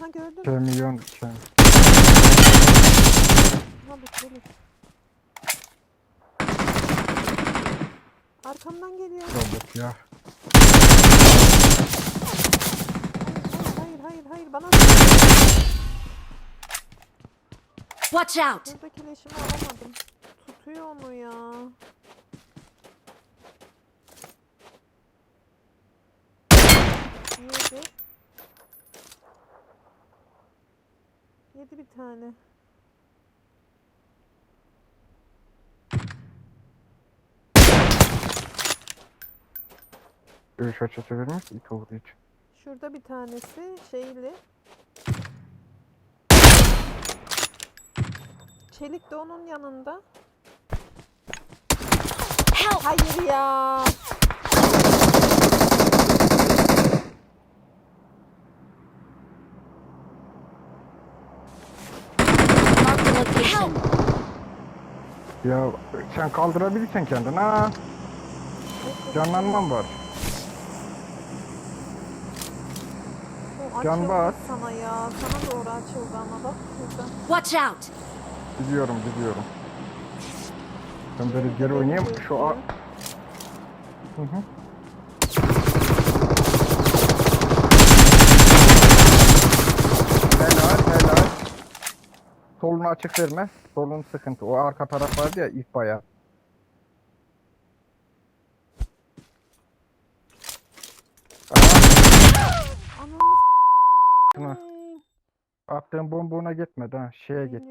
Aha gördün mü? Kamyon. Kam. Aha bu çelik. Arkamdan geliyor. Robot ya. Hayır hayır hayır hayır bana Watch out! buradaki leşimi alamadım. Tutuyor onu ya. Yedi. Yedi bir tane. Görüş açısı vermiş ilk olduğu için. Şurada bir tanesi şeyli. Çelik de onun yanında. Hayır ya. Location. Ya sen kaldırabilirsen kendini ha. Canlanmam var. O Can açıldı bas. sana ya. Sana doğru açıldı ama bak şurada. Watch out! Biliyorum biliyorum. Ben böyle geri oynayayım. Şu a... Hı hı. Solunu açık verme. Solun sıkıntı. O arka taraf vardı ya ilk bayağı. Ananı attığın bomba ona gitmedi ha. Şeye gitti.